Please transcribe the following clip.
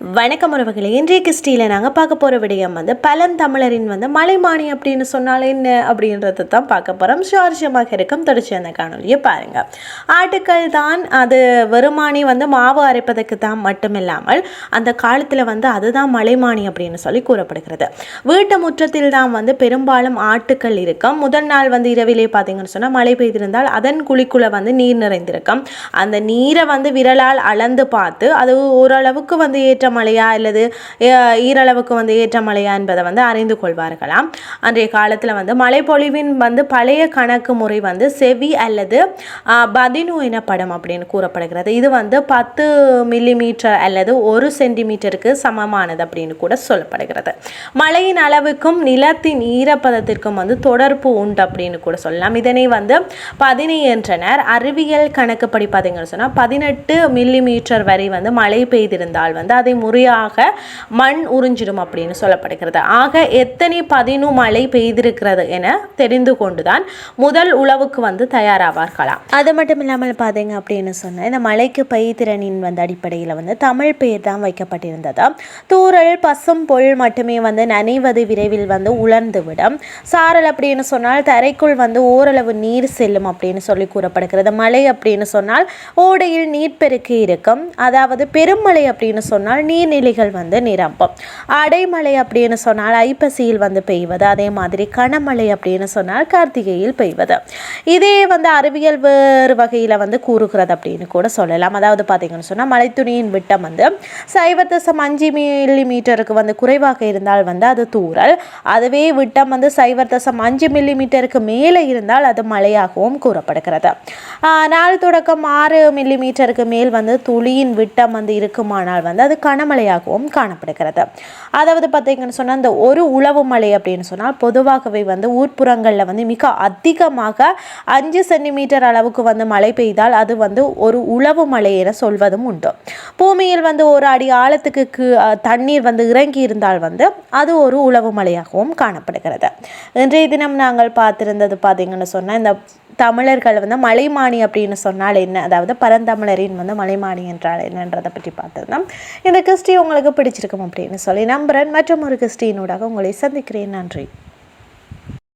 வணக்கம் உறவுகளே. இன்றைய கிறிஸ்டியில் நாங்கள் பார்க்க போகிற விடயம் வந்து பழந்தமிழரின் வந்து மலைமானி அப்படின்னு சொன்னால் என்ன அப்படின்றத தான் பார்க்க போகிறோம் சுவாரஸ்யமாக இருக்கும். தொடர்ச்சி அந்த காணொலியை பாருங்கள் ஆட்டுக்கள் தான் அது வெறுமானி வந்து மாவு அரைப்பதற்கு தான் மட்டும் இல்லாமல் அந்த காலத்தில் வந்து அதுதான் மலைமானி அப்படின்னு சொல்லி கூறப்படுகிறது. வீட்டு முற்றத்தில் தான் வந்து பெரும்பாலும் ஆட்டுக்கள் இருக்கும். முதல் நாள் வந்து இரவிலே பார்த்தீங்கன்னு சொன்னால் மழை பெய்திருந்தால் அதன் குழிக்குள்ள வந்து நீர் நிறைந்திருக்கும். அந்த நீரை வந்து விரலால் அளந்து பார்த்து அது ஓரளவுக்கு வந்து ஏற்ற மழையா அல்லது ஈரளவுக்கு வந்து ஏற்ற மழையா என்பதை வந்து அறிந்து கொள்வார்களாம். அன்றைய காலத்தில் வந்து மழைப்பொழிவின் வந்து பழைய கணக்கு முறை வந்து செவி அல்லது பதினு எனப்படும் அப்படின்னு கூறப்படுகிறது. இது வந்து பத்து மில்லிமீட்டர் அல்லது ஒரு சென்டிமீட்டருக்கு சமமானது அப்படின்னு கூட சொல்லப்படுகிறது. மழையின் அளவுக்கும் நிலத்தின் ஈரப்பதத்திற்கும் வந்து தொடர்பு உண்டு அப்படின்னு கூட சொல்லலாம். இதனை வந்து பதினை என்றனர். அறிவியல் கணக்குப்படி பார்த்தீங்கன்னு சொன்னால் பதினெட்டு மில்லிமீட்டர் வரை வந்து மழை பெய்திருந்தால் வந்து அதை முறையாக மண் உறிஞ்சிடும் அப்படின்னு சொல்லப்படுகிறது. ஆக எத்தனை பதினு மழை பெய்திருக்கிறது என தெரிந்து கொண்டுதான் முதல் உழவுக்கு வந்து தயாராவார்களாம். அது மட்டும் இல்லாமல் பார்த்தீங்க அப்படின்னு சொன்னால் இந்த மழைக்கு பெய்திறனின் வந்து அடிப்படையில் வந்து தமிழ் பெயர் தான் வைக்கப்பட்டிருந்தது. தூறல் பசும் பொல் மட்டுமே வந்து நனைவது விரைவில் வந்து உலர்ந்துவிடும். சாரல் அப்படின்னு சொன்னால் தரைக்குள் வந்து ஓரளவு நீர் செல்லும் அப்படின்னு சொல்லி கூறப்படுகிறது. மழை அப்படின்னு சொன்னால் ஓடையில் நீர்ப்பெருக்கு இருக்கும். அதாவது பெருமழை அப்படின்னு சொன்னால் நீர்நிலைகள் வந்து நிரம்பும். அடைமழை அப்படின்னு சொன்னால் ஐப்பசியில் வந்து பெய்வது அதே மாதிரி கனமழை அப்படின்னு சொன்னால் கார்த்திகையில் பெய்வது. இதே வந்து அறிவியல் வேறு வகையில் வந்து கூறுகிறது அப்படின்னு கூட சொல்லலாம். அதாவது பார்த்தீங்கன்னு சொன்னால் மலைத்துணியின் விட்டம் வந்து சைவ தசம் அஞ்சு மில்லி மீட்டருக்கு வந்து குறைவாக இருந்தால் வந்து அது தூறல். அதுவே விட்டம் வந்து சைவ தசம் அஞ்சு மில்லி மீட்டருக்கு மேலே இருந்தால் அது மழையாகவும் கூறப்படுகிறது. நாள் தொடக்கம் ஆறு மில்லி மீட்டருக்கு மேல் வந்து துளியின் விட்டம் வந்து இருக்குமானால் வந்து அது கனமழையாகவும் காணப்படுகிறது. அதாவது பார்த்தீங்கன்னு சொன்னால் இந்த ஒரு உழவு மழை அப்படின்னு சொன்னால் பொதுவாகவே வந்து ஊர்ப்புறங்களில் வந்து மிக அதிகமாக அஞ்சு சென்டிமீட்டர் அளவுக்கு வந்து மழை பெய்தால் அது வந்து ஒரு உழவு மழை என சொல்வதும் உண்டு. பூமியில் வந்து ஒரு அடி ஆழத்துக்கு கீ- தண்ணீர் வந்து இறங்கி இருந்தால் வந்து அது ஒரு உழவு மழையாகவும் காணப்படுகிறது. இன்றைய தினம் நாங்கள் பார்த்திருந்தது பார்த்தீங்கன்னு சொன்னால் இந்த தமிழர்கள் வந்து மலைமானி அப்படின்னு சொன்னால் என்ன? அதாவது பரந்தமிழரின் வந்து மலைமானி என்றால் என்னன்றதை பற்றி பார்த்ததுனா இந்த கிறிஸ்டி உங்களுக்கு பிடிச்சிருக்கும் அப்படின்னு சொல்லி நம்புகிறேன் மற்றும் ஒரு கிறிஸ்டியினூடாக உங்களை சந்திக்கிறேன். நன்றி.